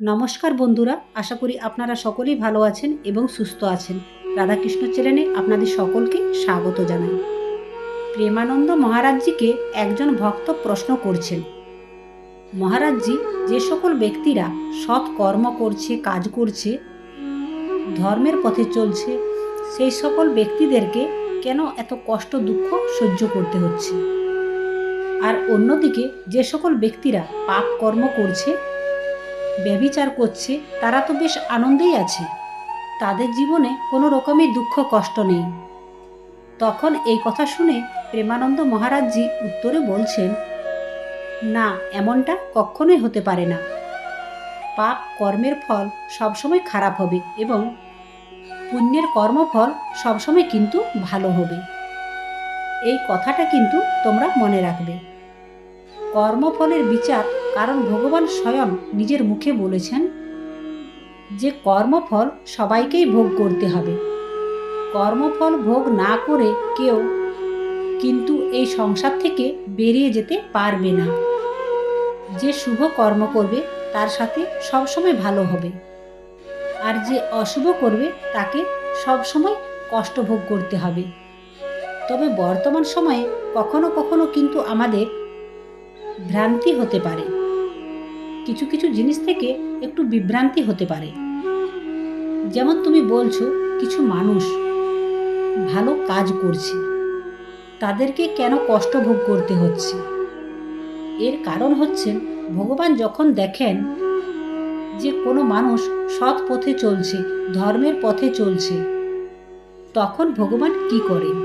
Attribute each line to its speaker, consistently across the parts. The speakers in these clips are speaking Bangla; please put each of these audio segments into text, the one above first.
Speaker 1: নমস্কার বন্ধুরা, আশা করি আপনারা সকলেই ভালো আছেন এবং সুস্থ আছেন। রাধাকৃষ্ণ চ্যানেলে আপনাদের সকলকে স্বাগত জানাই। প্রেমানন্দ মহারাজজিকে একজন ভক্ত প্রশ্ন করছেন, মহারাজজি, যে সকল ব্যক্তিরা সৎ কর্ম করছে, কাজ করছে, ধর্মের পথে চলছে, সেই সকল ব্যক্তিদেরকে কেন এত কষ্ট, দুঃখ সহ্য করতে হচ্ছে? আর অন্যদিকে, যে সকল ব্যক্তিরা পাপ কর্ম করছে ব্যভিচার করছে, তারা তো বেশ আনন্দেই আছে। তাদের জীবনে কোনো রকমের দুঃখ, কষ্ট নেই। তখন এই কথা শুনে প্রেমানন্দ মহারাজজি উত্তরে বলছেন, না, এমনটা কখনোই হতে পারে না। পাপ কর্মের ফল সবসময় খারাপ হবে এবং পুণ্যের কর্মফল সবসময় কিন্তু ভালো হবে। এই কথাটা কিন্তু তোমরা মনে রাখবে। কর্মফলের বিচার কারণ ভগবান স্বয়ং নিজের মুখে বলেছেন যে কর্মফল সবাইকেই ভোগ করতে হবে। কর্মফল ভোগ না করে কেউ কিন্তু এই সংসার থেকে বেরিয়ে যেতে পারবে না। যে শুভ কর্ম করবে, তার সাথে সবসময় ভালো হবে। আর যে অশুভ করবে, তাকে সবসময় কষ্ট ভোগ করতে হবে। তবে বর্তমান সময়ে কখনো কখনো কিন্তু আমাদের ভ্রান্তি হতে পারে। কিছু কিছু জিনিস থেকে একটু বিভ্রান্তি হতে পারে। যেমন তুমি বলছো, কিছু মানুষ ভালো কাজ করছে। তাদেরকে কেন কষ্ট ভোগ করতে হচ্ছে? এর কারণ হচ্ছে, ভগবান যখন দেখেন যে কোনো মানুষ সৎ পথে চলছে, ধর্মের পথে চলছে, তখন ভগবান কি করেন?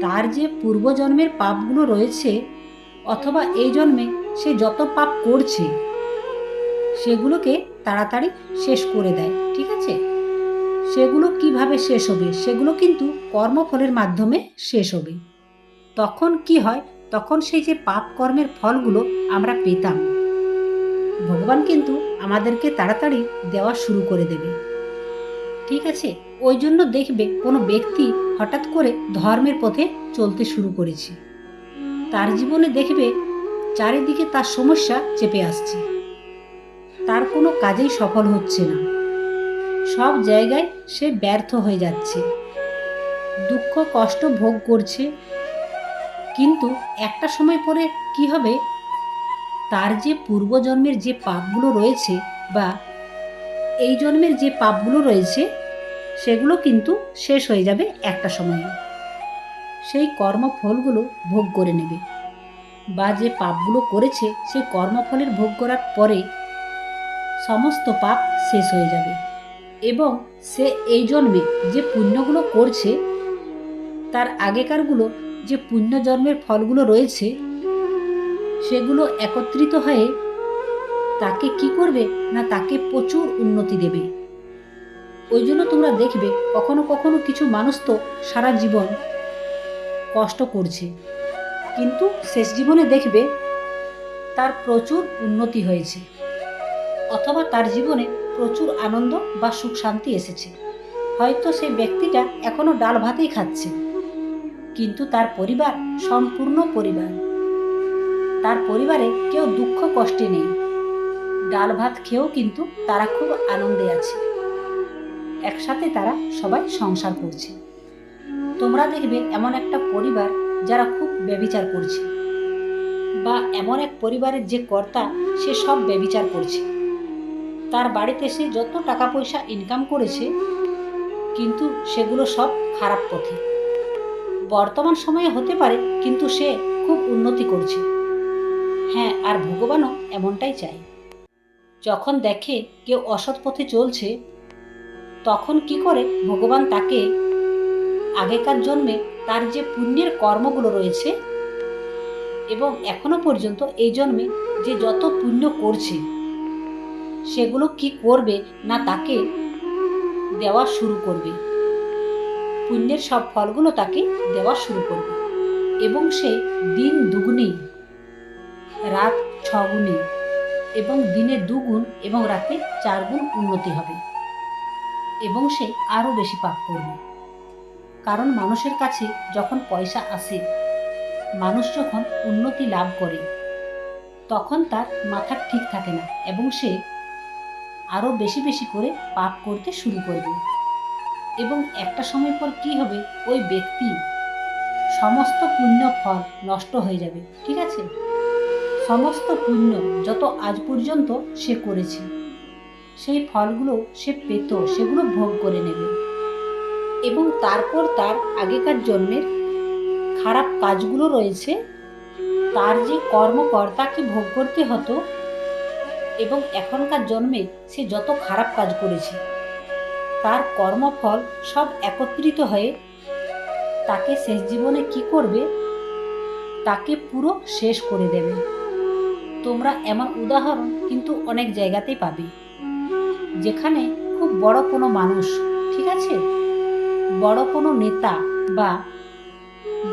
Speaker 1: তার যে পূর্বজন্মের পাপগুলো রয়েছে, অথবা এই জন্মে সে যত পাপ করছে সেগুলোকে তাড়াতাড়ি শেষ করে দেয়, ঠিক আছে? সেগুলো কীভাবে শেষ হবে? সেগুলো কিন্তু কর্মফলের মাধ্যমে শেষ হবে। তখন কি হয়? তখন সেই যে পাপ কর্মের ফলগুলো আমরা পেতাম। ভগবান কিন্তু আমাদেরকে তাড়াতাড়ি দেওয়া শুরু করে দেবে। ঠিক আছে? ওই জন্য দেখবে কোনো ব্যক্তি হঠাৎ করে ধর্মের পথে চলতে শুরু করেছে। তার জীবনে দেখবে চারিদিকে তার সমস্যা চেপে আসছে। তার কোনো কাজেই সফল হচ্ছে না। সব জায়গায় সে ব্যর্থ হয়ে যাচ্ছে। দুঃখ, কষ্ট ভোগ করছে। কিন্তু একটা সময় পরে কি হবে? তার যে পূর্বজন্মের যে পাপগুলো রয়েছে বা এই জন্মের যে পাপগুলো রয়েছে, সেগুলো কিন্তু শেষ হয়ে যাবে একটা সময়ে। সেই কর্মফলগুলো ভোগ করে নেবে। বা যে পাপগুলো করেছে, সেই কর্মফলের ভোগ করার পরে সমস্ত পাপ শেষ হয়ে যাবে। এবং সে এই জন্মে যে পুণ্যগুলো করছে, তার আগেকারগুলো যে পুণ্য জন্মের ফলগুলো রয়েছে, সেগুলো একত্রিত হয়ে তাকে কি করবে না তাকে প্রচুর উন্নতি দেবে। ওই জন্য তোমরা দেখবে কখনো কখনো কিছু মানুষ তো সারা জীবন কষ্ট করছে, কিন্তু শেষ জীবনে দেখবে তার প্রচুর উন্নতি হয়েছে। অথবা তার জীবনে প্রচুর আনন্দ বা সুখ শান্তি এসেছে। হয়তো সেই ব্যক্তিটা এখনও ডাল ভাতেই খাচ্ছে। কিন্তু তার পরিবার সম্পূর্ণ পরিবার। তার পরিবারে কেউ দুঃখ কষ্টে নেই। ডাল ভাত খেয়েও কিন্তু তারা খুব আনন্দে আছে। একসাথে তারা সবাই সংসার করছে। তোমরা দেখবে এমন একটা পরিবার যারা খুব ব্যবিচার করছে। বা এমন এক পরিবারের যে কর্তা সে সব ব্যবিচার করছে। তার বাড়িতে সে যত টাকা পয়সা ইনকাম করেছে, কিন্তু সেগুলো সব খারাপ পথে। বর্তমান সময়ে হতে পারে, কিন্তু সে খুব উন্নতি করছে। হ্যাঁ আর ভগবানও এমনটাই চায়। যখন দেখে কেউ অসৎ পথে চলছে, তখন কি করে ভগবান তাকে আগেকার জন্মে তার যে পুণ্যের কর্মগুলো রয়েছে, এবং এখনও পর্যন্ত এই জন্মে যে যত পুণ্য করছে সেগুলো কি করবে না তাকে দেওয়া শুরু করবে? পুণ্যের সব ফলগুলো তাকে দেওয়া শুরু করবে। এবং সে দিন দুগুণে, রাত ছগুণে, এবং দিনে দুগুণ এবং রাতে চার গুণ উন্নতি হবে। এবং সে আরও বেশি পাপ করবে। কারণ মানুষের কাছে যখন পয়সা আসে, মানুষ যখন উন্নতি লাভ করে, তখন তার মাথা ঠিক থাকে না এবং সে আরও বেশি বেশি করে পাপ করতে শুরু করবে। এবং একটা সময় পর কি হবে? ওই ব্যক্তি সমস্ত পুণ্য ফল নষ্ট হয়ে যাবে, ঠিক আছে? সমস্ত পুণ্য যত আজ পর্যন্ত সে করেছে, সেই ফলগুলো সে পেত, সেগুলো ভোগ করে নেবে। এবং তারপর তার আগেকার জন্মের খারাপ কাজগুলো রয়েছে, তার যে কর্মকর্তাকে ভোগ করতে হতো এবং এখনকার জন্মে সে যত খারাপ কাজ করেছে, তার কর্মফল সব একত্রিত হয়ে তাকে শেষ জীবনে কি করবে? তাকে পুরো শেষ করে দেবে। তোমরা এমন উদাহরণ কিন্তু অনেক জায়গাতেই পাবে, যেখানে খুব বড় কোনো মানুষ, ঠিক আছে? বড় কোনো নেতা বা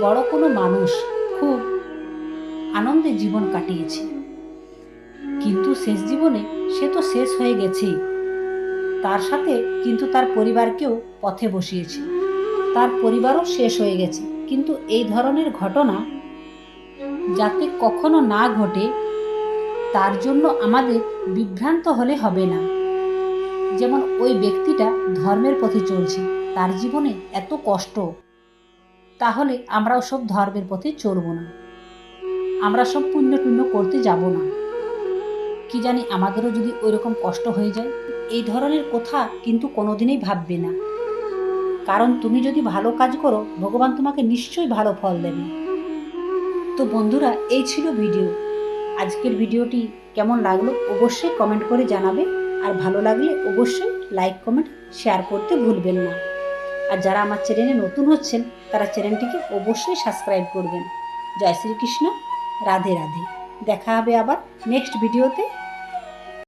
Speaker 1: বড় কোনো মানুষ খুব আনন্দে জীবন কাটিয়েছে। কিন্তু শেষ জীবনে সে তো শেষ হয়ে গেছেই। তার সাথে কিন্তু তার পরিবারকেও পথে বসিয়েছে। তার পরিবারও শেষ হয়ে গেছে। কিন্তু এই ধরনের ঘটনা যাতে কখনো না ঘটে, তার জন্য আমাদের বিভ্রান্ত হলে হবে না। যেমন ওই ব্যক্তিটা ধর্মের পথে চলছে, তার জীবনে এত কষ্ট, তাহলে আমরাও সব ধর্মের পথে চলব না। আমরা সব পুণ্য টুণ্য করতে যাব না। কি জানি আমাদেরও যদি ওইরকম কষ্ট হয়ে যায়? এই ধরনের কথা কিন্তু কোনোদিনই ভাববে না। কারণ তুমি যদি ভালো কাজ করো, ভগবান তোমাকে নিশ্চয়ই ভালো ফল দেবে। তো বন্ধুরা, এই ছিল ভিডিও। আজকের ভিডিওটি কেমন লাগল অবশ্যই কমেন্ট করে জানাবে। আর ভালো লাগলে অবশ্যই লাইক কমেন্ট শেয়ার করতে ভুলবেন না। আর যারা আমার চ্যানেলে নতুন হচ্ছেন, তারা চ্যানেলটিকে অবশ্যই সাবস্ক্রাইব করবেন। জয় শ্রীকৃষ্ণ। রাধে রাধে। দেখা হবে আবার নেক্সট ভিডিওতে